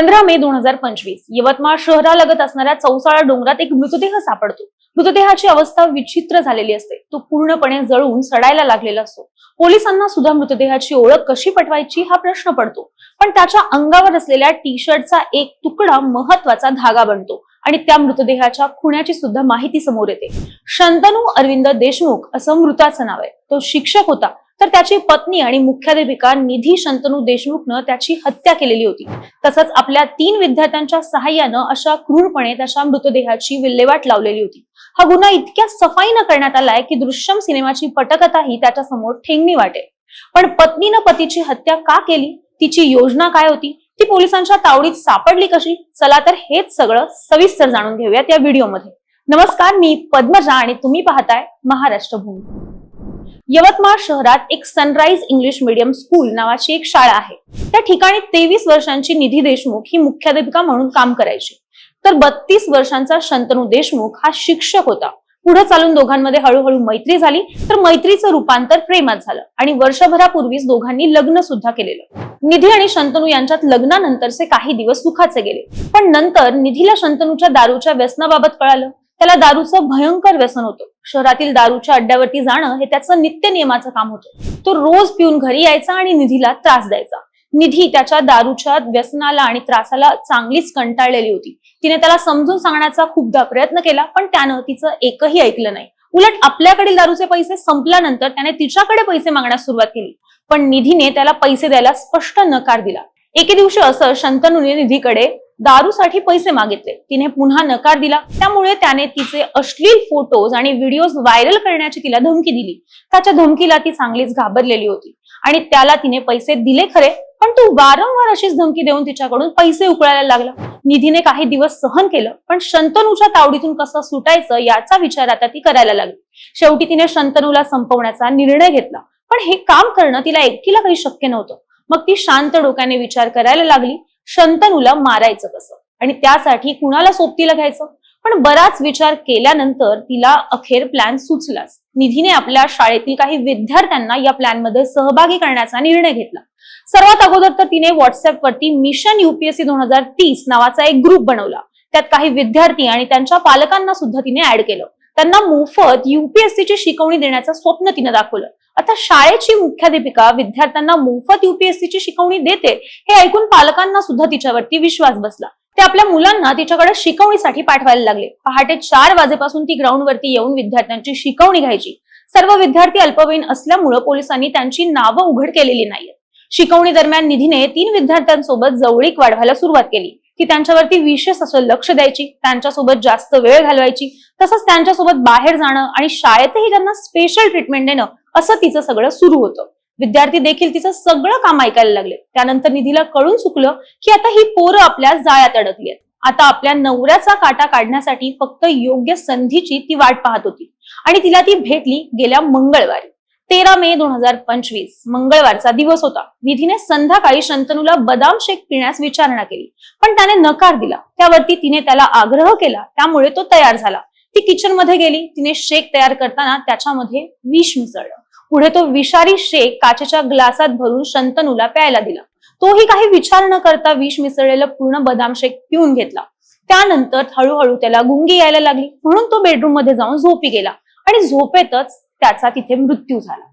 पंधरा मे दोन हजार पंचवीस. यवतमाळ शहरालगत असणाऱ्या चौसाळा डोंगरात एक मृतदेह सापडतो. मृतदेहाची अवस्था विचित्र झालेली असते. तो पूर्णपणे जळून सडायला लागलेला असतो. पोलिसांना सुद्धा मृतदेहाची ओळख कशी पटवायची हा प्रश्न पडतो. पण त्याच्या अंगावर असलेल्या टी शर्टचा एक तुकडा महत्त्वाचा धागा बनतो आणि त्या मृतदेहाच्या खुण्याची सुद्धा माहिती समोर येते. शंतनू अरविंद देशमुख असं मृताचं नाव आहे. तो शिक्षक होता. तर त्याची पत्नी आणि मुख्याध्यापिका निधी शंतनू देशमुखनं त्याची हत्या केलेली होती. तसंच आपल्या तीन विद्यार्थ्यांच्या सहाय्यानं अशा क्रूरपणे त्याच्या मृतदेहाची विल्हेवाट लावलेली होती. हा गुन्हा इतक्या सफाईनं करण्यात आलाय की दृश्यम सिनेमाची पटकथाही त्याच्यासमोर ठेंगणी वाटेल पण पत्नीनं पतीची हत्या का केली? तिची योजना काय होती? ती पोलिसांच्या तावडीत सापडली कशी? चला तर हेच सगळं सविस्तर जाणून घेऊयात या व्हिडिओमध्ये. नमस्कार मी पद्मजा आणि तुम्ही पाहताय महाराष्ट्र भूमी यवतमाळ शहरात एक सनराइज इंग्लिश मीडियम स्कूल नावाची एक शाळा आहे. त्या ठिकाणी तेवीस वर्षांची निधी देशमुख ही मुख्याध्यापिका म्हणून काम करायची. तर बत्तीस वर्षांचा शंतनू देशमुख हा शिक्षक होता. पुढे चालून दोघांमध्ये हळूहळू मैत्री झाली तर मैत्रीचं रूपांतर प्रेमात झालं आणि वर्षभरापूर्वीच दोघांनी लग्न सुद्धा केलेलं. निधी आणि शंतनू यांच्यात लग्नानंतरचे काही दिवस सुखाचे गेले. पण नंतर निधीला शंतनूच्या दारूच्या व्यसनाबाबत कळालं. त्याला दारूचं भयंकर व्यसन होतं. शहरातील दारूच्या अड्ड्यावरती जाणं हे त्याचं नित्य नियमाचं काम होतं. तो रोज पिऊन घरी यायचा आणि निधीला त्रास द्यायचा. निधी त्याच्या दारूच्या व्यसनाला आणि त्रासाला चांगलीच कंटाळलेली होती. तिने त्याला समजून सांगण्याचा खूपदा प्रयत्न केला पण त्यानं तिचं एकही ऐकलं नाही. उलट आपल्याकडील दारूचे पैसे संपल्यानंतर त्याने तिच्याकडे पैसे मागण्यास सुरुवात केली. पण निधीने त्याला पैसे द्यायला स्पष्ट नकार दिला. एके दिवशी असं शंतनूने निधीकडे दारूसाठी पैसे मागितले. तिने पुन्हा नकार दिला. त्यामुळे त्याने तिचे अश्लील फोटोज आणि व्हिडिओज व्हायरल करण्याची तिला धमकी दिली. त्याच्या धमकीला ती चांगलीच घाबरलेली होती. आणि त्याला तिने पैसे दिले खरे पण तू वारंवार अशीच धमकी देऊन तिच्याकडून पैसे उकळायला लागला. निधीने काही दिवस सहन केलं पण शंतनूच्या तावडीतून कसं सुटायचं याचा विचार आता ती करायला लागली. शेवटी तिने शंतनूला संपवण्याचा निर्णय घेतला. पण हे काम करणं तिला एकटीला काही शक्य नव्हतं. मग ती शांत डोक्याने विचार करायला लागली. शंतनूला मारायचं कसं? आणि त्यासाठी कुणाला सोबतीला घ्यायचं? पण बराच विचार केल्यानंतर तिला अखेर प्लॅन सुचलाच. निधीने आपल्या शाळेतील काही विद्यार्थ्यांना या प्लॅनमध्ये सहभागी करण्याचा निर्णय घेतला. सर्वात अगोदर तर तिने व्हॉट्सअपवरती मिशन युपीएससी दोन हजार तीस नावाचा एक ग्रुप बनवला. त्यात काही विद्यार्थी आणि त्यांच्या पालकांना सुद्धा तिने ऍड केलं. त्यांना मोफत युपीएससीची शिकवणी देण्याचं स्वप्न तिने दाखवलं. आता शाळेची मुख्याध्यापिका विद्यार्थ्यांना मोफत युपीएससीची शिकवणी देते हे ऐकून पालकांना सुद्धा तिच्यावरती विश्वास बसला. ते आपल्या मुलांना तिच्याकडे शिकवणीसाठी पाठवायला लागले. पहाटे चार वाजेपासून ती ग्राउंड वरती येऊन विद्यार्थ्यांची शिकवणी घ्यायची. सर्व विद्यार्थी अल्पवयीन असल्यामुळं पोलिसांनी त्यांची नावं उघड केलेली नाहीत शिकवणी दरम्यान निधीने तीन विद्यार्थ्यांसोबत जवळीक वाढवायला सुरुवात केली. की त्यांच्यावरती विशेष असं लक्ष द्यायची त्यांच्यासोबत जास्त वेळ घालवायची तसंच त्यांच्यासोबत बाहेर जाणं आणि शाळेतही त्यांना स्पेशल ट्रीटमेंट देणं असं तिचं सगळं सुरू होतं. विद्यार्थी देखील तिचं सगळं काम ऐकायला लागले. त्यानंतर निधीला कळून चुकलं की आता ही पोरं आपल्या जाळ्यात अडकली आहेत आता आपल्या नवऱ्याचा काटा काढण्यासाठी फक्त योग्य संधीची ती वाट पाहत होती. आणि तिला ती भेटली गेल्या मंगळवारी. तेरा मे दोन हजार पंचवीस मंगळवारचा दिवस होता. निधीने संध्याकाळी शंतनूला बदाम शेक पिण्यास विचारणा केली. पण त्याने नकार दिला. त्यावरती तिने त्याला आग्रह केला. त्यामुळे तो तयार झाला. ती किचनमध्ये गेली. तिने शेक तयार करताना त्याच्यामध्ये विष मिसळलं. पुढे तो विषारी शेक काचेच्या ग्लासात भरून शंतनूला प्यायला दिला. तोही काही विचार न करता विष मिसळलेलं पूर्ण बदाम शेक पिऊन घेतला. त्यानंतर हळूहळू त्याला गुंगी यायला लागली. म्हणून तो बेडरूममध्ये जाऊन झोपी गेला. आणि झोपेतच त्याचा तिथे मृत्यू झाला.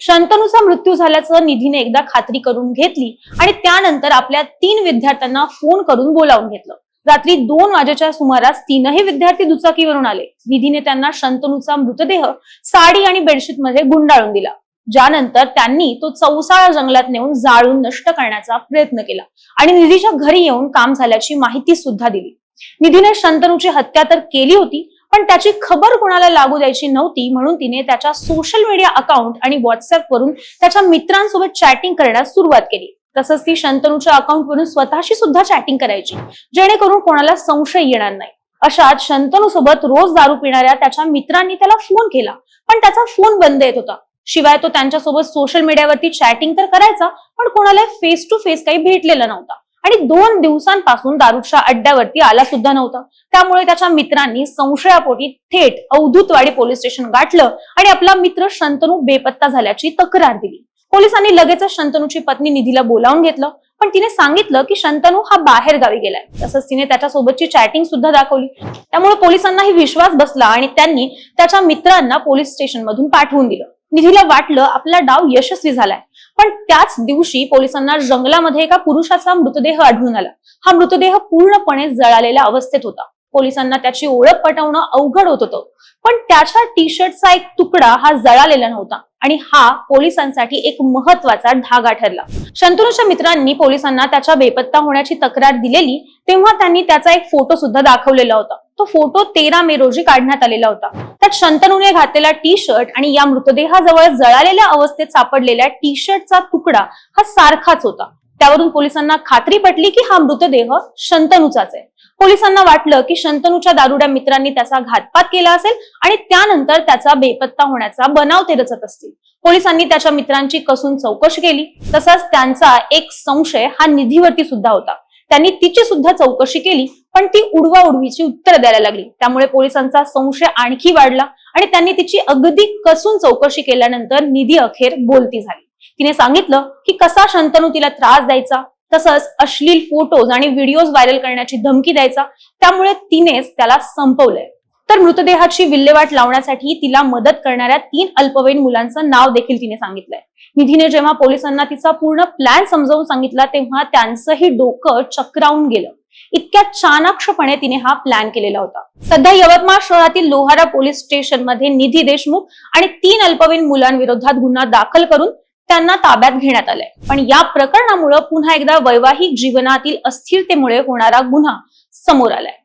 शंतनूचा मृत्यू झाल्याचं निधीने एकदा खात्री करून घेतली आणि त्यानंतर आपल्या तीन विद्यार्थ्यांना फोन करून बोलावून घेतलं. रात्री दोन वाजेच्या सुमारास तीनही विद्यार्थी दुचाकीवरून आले. निधीने त्यांना शंतनूचा मृतदेह साडी आणि बेडशीटमध्ये गुंडाळून दिला. ज्यानंतर त्यांनी तो चौसाळा जंगलात नेऊन जाळून नष्ट करण्याचा प्रयत्न केला आणि निधीच्या घरी येऊन काम झाल्याची माहिती सुद्धा दिली. निधीने शंतनूची हत्या तर केली होती पण त्याची खबर कोणाला लागू द्यायची नव्हती म्हणून तिने त्याच्या सोशल मीडिया अकाउंट आणि व्हॉट्सअप वरून त्याच्या मित्रांसोबत चॅटिंग करण्यास सुरुवात केली. तसंच ती शंतनूच्या अकाउंट वरून स्वतःशी सुद्धा चॅटिंग करायची जेणेकरून कोणाला संशय येणार नाही. अशात शंतनू सोबत रोज दारू पिणाऱ्या त्याच्या मित्रांनी त्याला फोन केला पण त्याचा फोन बंद येत होता. शिवाय तो त्यांच्यासोबत सोशल मीडियावरती चॅटिंग तर करायचा पण कोणाला फेस टू फेस काही भेटलेला नव्हता. आणि दोन दिवसांपासून दारूच्या अड्ड्यावरती आला सुद्धा नव्हता. त्यामुळे त्याच्या मित्रांनी संशयापोटी थेट अवधूतवाडी पोलीस स्टेशन गाठलं आणि आपला मित्र शंतनू बेपत्ता झाल्याची तक्रार दिली. पोलिसांनी लगेचच शंतनूची पत्नी निधीला बोलावून घेतलं. पण तिने सांगितलं की शंतनू हा बाहेर गावी गेलाय. तसंच तिने त्याच्यासोबतची चॅटिंग सुद्धा दाखवली. त्यामुळे पोलिसांनाही विश्वास बसला आणि त्यांनी त्याच्या मित्रांना पोलीस स्टेशन मधून पाठवून दिलं. निधीला वाटलं आपला डाव यशस्वी झालाय. पण त्याच दिवशी पोलिसांना जंगलामध्ये एका पुरुषाचा मृतदेह आढळून आला. हा मृतदेह पूर्णपणे जळालेल्या अवस्थेत होता. पोलिसांना त्याची ओळख पटवणं अवघड होत होतं. पण त्याच्या टी शर्टचा एक तुकडा हा जळालेला नव्हता आणि हा पोलिसांसाठी एक महत्त्वाचा धागा ठरला. शंतनूच्या मित्रांनी पोलिसांना त्याच्या बेपत्ता होण्याची तक्रार दिलेली तेव्हा त्यांनी त्याचा एक फोटो सुद्धा दाखवलेला होता. तो फोटो तेरा मे रोजी काढण्यात आलेला होता. त्यात शंतनूने घातलेला टी शर्ट आणि या मृतदेहाजवळ जळालेल्या अवस्थेत सापडलेल्या टी शर्टचा तुकडा हा सारखाच होता. त्यावरून पोलिसांना खात्री पटली की हा मृतदेह शंतनूचाच आहे. पोलिसांना वाटलं की शंतनूच्या दारुड्या मित्रांनी त्याचा घातपात केला असेल आणि त्यानंतर त्याचा बेपत्ता होण्याचा बनाव ते रचत असतील. पोलिसांनी त्याच्या मित्रांची कसून चौकशी केली. तसंच त्यांचा एक संशय हा निधीवरती सुद्धा होता. त्यांनी तिची सुद्धा चौकशी केली पण ती उडवा उडवीची उत्तर द्यायला लागली. त्यामुळे पोलिसांचा संशय आणखी वाढला आणि त्यांनी तिची अगदी कसून चौकशी केल्यानंतर निधी अखेर बोलती झाली. तिने सांगितलं की कसा शंतनू तिला त्रास द्यायचा? तसंच अश्लील फोटोज आणि व्हिडिओज व्हायरल करण्याची धमकी द्यायचा त्यामुळे तिनेच त्याला संपवलंय. तर मृतदेहाची विल्हेवाट लावण्यासाठी तिला मदत करणाऱ्या तीन अल्पवयीन मुलांचं नाव देखील तिने सांगितलंय. निधीने जेव्हा पोलिसांना तिचा पूर्ण प्लॅन समजावून सांगितला तेव्हा त्यांचंही डोकं चक्रावून गेलं. इतक्या चाणाक्षपणे तिने हा प्लॅन केलेला होता. सध्या यवतमाळ शहरातील लोहारा पोलीस स्टेशनमध्ये निधी देशमुख आणि तीन अल्पवयीन मुलांविरोधात गुन्हा दाखल करून त्यांना ताब्यात घेण्यात आलंय. पण या प्रकरणामुळे पुन्हा एकदा वैवाहिक जीवनातील अस्थिरतेमुळे होणारा गुन्हा समोर आलाय.